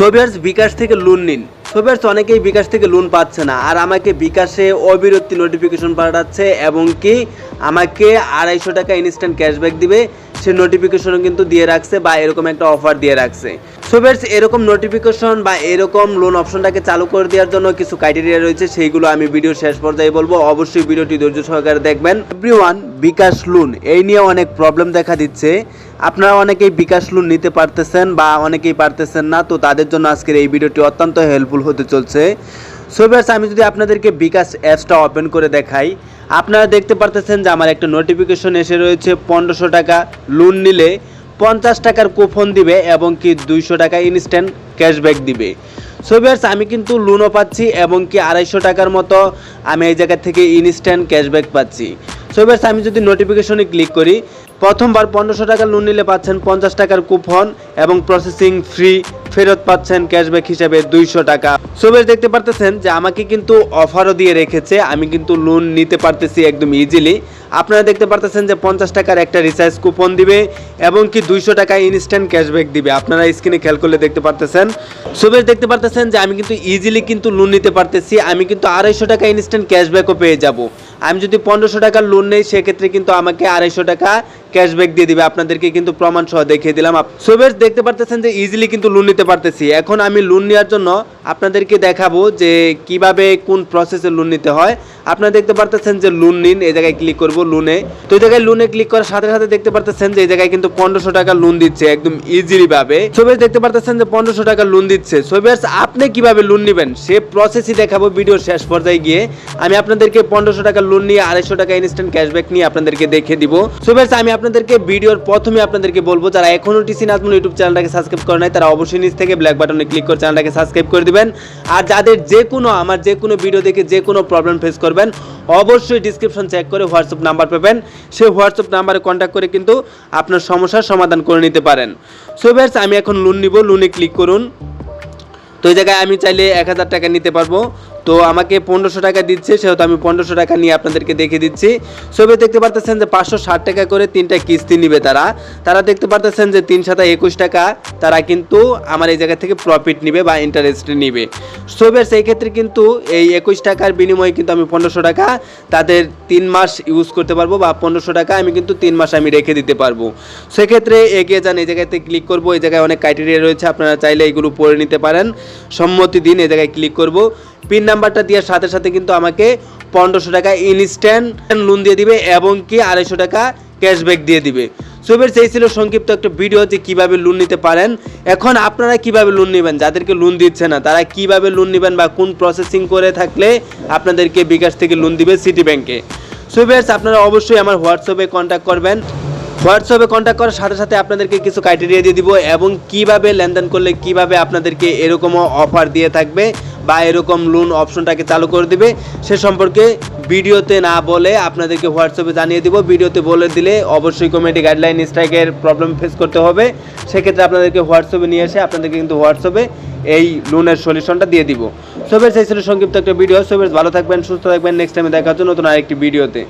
সোভিয়ার্স বিকাশ থেকে লোন নিন। সোভিয়ার্স অনেকেই বিকাশ থেকে লোন পাচ্ছে না, আর আমাকে বিকাশে অবিরতি নোটিফিকেশন পাঠাচ্ছে এবং কি আমাকে আড়াইশো টাকা ইনস্ট্যান্ট ক্যাশব্যাক দিবে। সে নোটিফিকেশনও কিন্তু দিয়ে রাখছে বা এরকম একটা অফার দিয়ে রাখছে। সোভিয়ার্স এরকম নোটিফিকেশন বা এরকম লোন অপশনটাকে চালু করে দেওয়ার জন্য কিছু ক্রাইটেরিয়া রয়েছে সেইগুলো আমি ভিডিও শেষ পর্যায়ে বলব। অবশ্যই ভিডিওটি ধৈর্য সহকারে দেখবেন। এভরিওয়ান বিকাশ লোন এই নিয়ে অনেক প্রবলেম দেখা দিচ্ছে। আপনারা অনেকেই বিকাশ লোন নিতে পারতেছেন বা অনেকেই পারতেছেন না তো তাদের জন্য আজকের এই ভিডিওটি অত্যন্ত হেল্পফুল হতে চলছে। সো ভিউয়ার্স, আমি যদি আপনাদেরকে বিকাশ অ্যাপসটা ওপেন করে দেখাই আপনারা দেখতে পারতেছেন যে আমার একটা নোটিফিকেশন এসে রয়েছে, পনেরোশো টাকা লোন নিলে পঞ্চাশ টাকার কুপন দিবে এবং কি দুইশো টাকা ইনস্ট্যান্ট ক্যাশব্যাক দিবে। সো আমি কিন্তু লোনও পাচ্ছি এবং কি আড়াইশো টাকার মতো আমি এই জায়গা থেকে ইনস্ট্যান্ট ক্যাশব্যাক পাচ্ছি। সো আমি যদি নোটিফিকেশনে ক্লিক করি প্রথমবার পনেরোশো টাকা লোন নিলে পাচ্ছেন পঞ্চাশ টাকার কুপন এবং প্রসেসিং ফ্রি ফেরত পাচ্ছেন ক্যাশব্যাক হিসেবে দুইশো টাকা। সোবেশ, দেখতে পারতেছেন যে আমাকে কিন্তু অফারও দিয়ে রেখেছে। আমি কিন্তু লোন নিতে পারতেছি একদম ইজিলি আপনারা দেখতে পারতেছেন যে পঞ্চাশ টাকার একটা রিচার্জ কুপন দিবে এবং কি দুইশো টাকা ইনস্ট্যান্ট ক্যাশব্যাক দিবে। আপনারা স্ক্রিনে খেয়াল করলে দেখতে পারতেছেন। সোবেশ, দেখতে পারতেছেন যে আমি কিন্তু ইজিলি কিন্তু লোন নিতে পারতেছি। আমি কিন্তু আড়াইশো টাকা ইনস্ট্যান্ট ক্যাশব্যাকও পেয়ে যাব। আমি যদি পনেরোশো টাকার লোন নেই, সেক্ষেত্রে কিন্তু আমাকে আড়াইশো টাকা ক্যাশব্যাক দিয়ে দিবে। আপনাদেরকে কিন্তু প্রমাণ সহ দেখিয়ে দিলাম। সোবেশ, দেখতে পারতেছেন যে ইজিলি কিন্তু লোন নিতে পারতেছি। এখন আমি লোন নেওয়ার জন্য আপনাদেরকে দেখাবো যে কীভাবে কোন প্রসেসে লোন নিতে হয়। আপনারা দেখতে পারতেছেন যে লোন নিন, এই জায়গায় ক্লিক করব। লোনে। তো এই জায়গায় লোনে ক্লিক করার সাথে সাথে দেখতে পারতেছেন যে এই জায়গায় কিন্তু পনেরোশো টাকা লোন দিচ্ছে একদম ইজিলি ভাবে। সোবেশ দেখতে পারতেছেন যে পনেরোশো টাকা লোন দিচ্ছে। সোবেশ আপনি কীভাবে লোন নেবেন? সে প্রসেসই দেখাবো ভিডিওর শেষ পর্যায়ে গিয়ে। আমি আপনাদেরকে পনেরোশো টাকা লোন নিয়ে আড়াইশো টাকা ইনস্ট্যান্ট ক্যাশব্যাক নিয়ে আপনাদেরকে দেখে দিব। সোবেশ আমি আপনাদেরকে ভিডিওর প্রথমে আপনাদেরকে বলব, যারা এখনও টিসি নাজমুল ইউটিউব চ্যানেলটাকে সাবস্ক্রাইব করে নাই, তারা অবশ্যই নিচ থেকে ব্ল্যাক বাটনে ক্লিক করে চ্যানেলটাকে সাবস্ক্রাইব করে দিবেন। আর যাদের যে কোনো আমার যে কোনো ভিডিও দেখে যে কোনো প্রবলেম ফেস করবেন, অবশ্যই ডিসক্রিপশন চেক করে হোয়াটসঅ্যাপ নাম্বার পাবেন, সেই হোয়াটসঅ্যাপ নাম্বারে কন্ট্যাক্ট করে কিন্তু আপনার সমস্যার সমাধান করে নিতে পারেন। সো ভাইস আমি এখন লোন নিব লোনে ক্লিক করুন। তো এই জায়গায় আমি চাইলে এক হাজার টাকা নিতে পারব। তো আমাকে পনেরোশো টাকা দিচ্ছে, সেহেতু আমি পনেরোশো টাকা নিয়ে আপনাদেরকে দেখে দিচ্ছি। ছবি দেখতে পারতেছেন যে পাঁচশো ষাট টাকা করে তিনটা কিস্তি নিবে তারা। তারা দেখতে পারতেছেন যে তিন সাতা একুশ টাকা তারা কিন্তু আমার এই জায়গা থেকে প্রফিট নিবে বা ইন্টারেস্ট নিবে। সোবের সেই ক্ষেত্রে কিন্তু এই একুশ টাকার বিনিময়ে কিন্তু আমি পনেরোশো টাকা তাদের তিন মাস ইউজ করতে পারব বা পনেরোশো টাকা আমি কিন্তু তিন মাস আমি রেখে দিতে পারব। সেক্ষেত্রে এগিয়ে যান, এই জায়গাতে ক্লিক করব, এই জায়গায় অনেক ক্রাইটেরিয়া রয়েছে, আপনারা চাইলে এগুলো পড়ে নিতে পারেন। সম্মতি দিন, এই জায়গায় ক্লিক করব। পিন নাম্বারটা দেওয়ার সাথে সাথে কিন্তু আমাকে পনেরোশো টাকা ইনস্ট্যান্ট লোন দিয়ে দিবে এবং কি আড়াইশো টাকা ক্যাশব্যাক দিয়ে দিবে। সোবের সেই ছিল সংক্ষিপ্ত একটা ভিডিও যে কীভাবে লোন নিতে পারেন। এখন আপনারা কীভাবে লোন নেবেন? যাদেরকে লোন দিচ্ছে না, তারা কীভাবে লোন নেবেন বা কোন প্রসেসিং করে থাকলে আপনাদেরকে বিকাশ থেকে লোন দিবে সিটি ব্যাংকে সোবের্স আপনারা অবশ্যই আমার হোয়াটসঅ্যাপে কন্ট্যাক্ট করবেন। হোয়াটসঅ্যাপে কন্ট্যাক্ট করার সাথে সাথে আপনাদেরকে কিছু ক্রাইটেরিয়া দিয়ে দিব এবং কীভাবে লেনদেন করলে কীভাবে আপনাদেরকে এরকমও অফার দিয়ে থাকবে। বা এরকম লোন অপশনটাকে চালু করে দিবে, সে সম্পর্কে ভিডিওতে না বলে আপনাদেরকে হোয়াটসঅ্যাপে জানিয়ে দিব। ভিডিওতে বলে দিলে অবশ্যই কমিটি গাইডলাইন স্ট্রাইকের প্রবলেম ফেস করতে হবে। সেক্ষেত্রে আপনাদেরকে হোয়াটসঅ্যাপে নিয়ে এসে আপনাদেরকে কিন্তু হোয়াটসঅ্যাপে এই লোনের সলিউশনটা দিয়ে দিব। সোবের সেই ছিল সংক্ষিপ্ত একটা ভিডিও সোবের ভালো থাকবেন, সুস্থ থাকবেন। নেক্সট টাইমে দেখা হচ্ছে নতুন আরেকটি ভিডিওতে